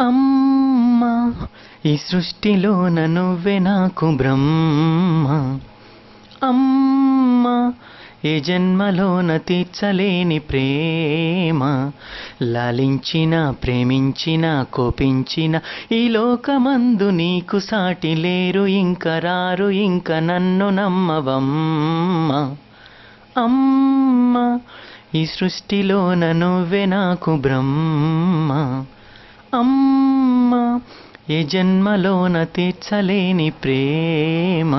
అమ్మ ఈ సృష్టిలోన నువ్వే నాకు బ్రహ్మ. అమ్మ ఏ జన్మలోన తీర్చలేని ప్రేమ. లాలించిన ప్రేమించిన కోపించిన ఈ లోకమందు నీకు సాటి లేరు ఇంక రారు ఇంక నన్ను నమ్మవమ్మ. అమ్మ ఈ సృష్టిలోన నువ్వే నాకు బ్రహ్మ. అమ్మ ఏ జన్మలోన తీర్చలేని ప్రేమ.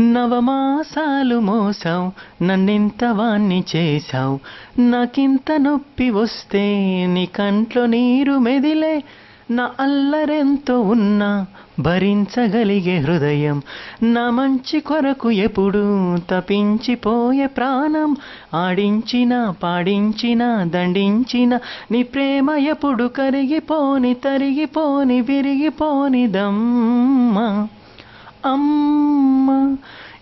నవమాసాలు మోసావు నన్నింత వాణ్ణి చేశావు. నాకింత నొప్పి వస్తే నీ కంట్లో నీరు మెదిలే నా అల్లరెంతో ఉన్నా భరించగలిగే హృదయం నా మంచి కొరకు ఎప్పుడు తపించిపోయే ప్రాణం. ఆడించిన పాడించిన దండించిన నీ ప్రేమ ఎప్పుడు కరిగిపోని తరిగిపోని విరిగిపోనిదమ్మా అమ్మ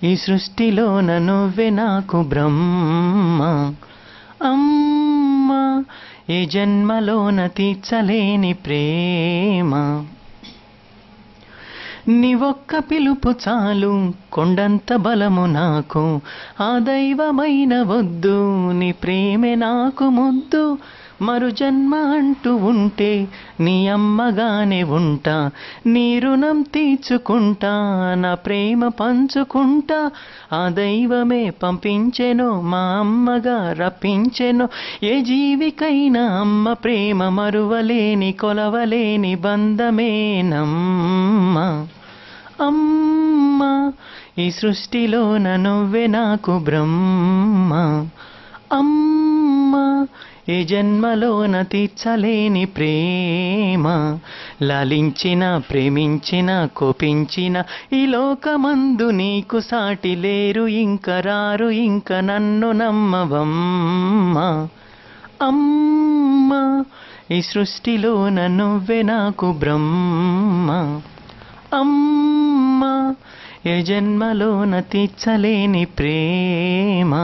ఈ సృష్టిలోన నువ్వే నాకు బ్రహ్మ. అమ్మ ఏ జన్మలోన తీర్చలేని ప్రేమ. నీ ఒక్క పిలుపు చాలు కొండంత బలము నాకు. ఆ దైవమైన వద్దు నీ ప్రేమే నాకు ముద్దు. మరు జన్మ అంటూ ఉంటే నీ అమ్మగానే ఉంటా నీ రుణం తీర్చుకుంటా నా ప్రేమ పంచుకుంటా ఆ దైవమే పంపించెను మా అమ్మగా రప్పించెను. ఏ జీవికైనా అమ్మ ప్రేమ మరువలేని కొలవలేని బంధమేనమ్మ. అమ్మ ఈ సృష్టిలో నువ్వే నాకు బ్రహ్మ. అమ్మ ఏ జన్మలోన తీర్చలేని ప్రేమ లాలించిన ప్రేమించిన కోపించిన ఈ లోకమందు నీకు సాటి లేరు ఇంక రారు ఇంక నన్ను నమ్మవమ్మ. అమ్మ ఈ సృష్టిలోన నువ్వే నాకు బ్రహ్మ. అమ్మ ఏ జన్మలోన తీర్చలేని ప్రేమ.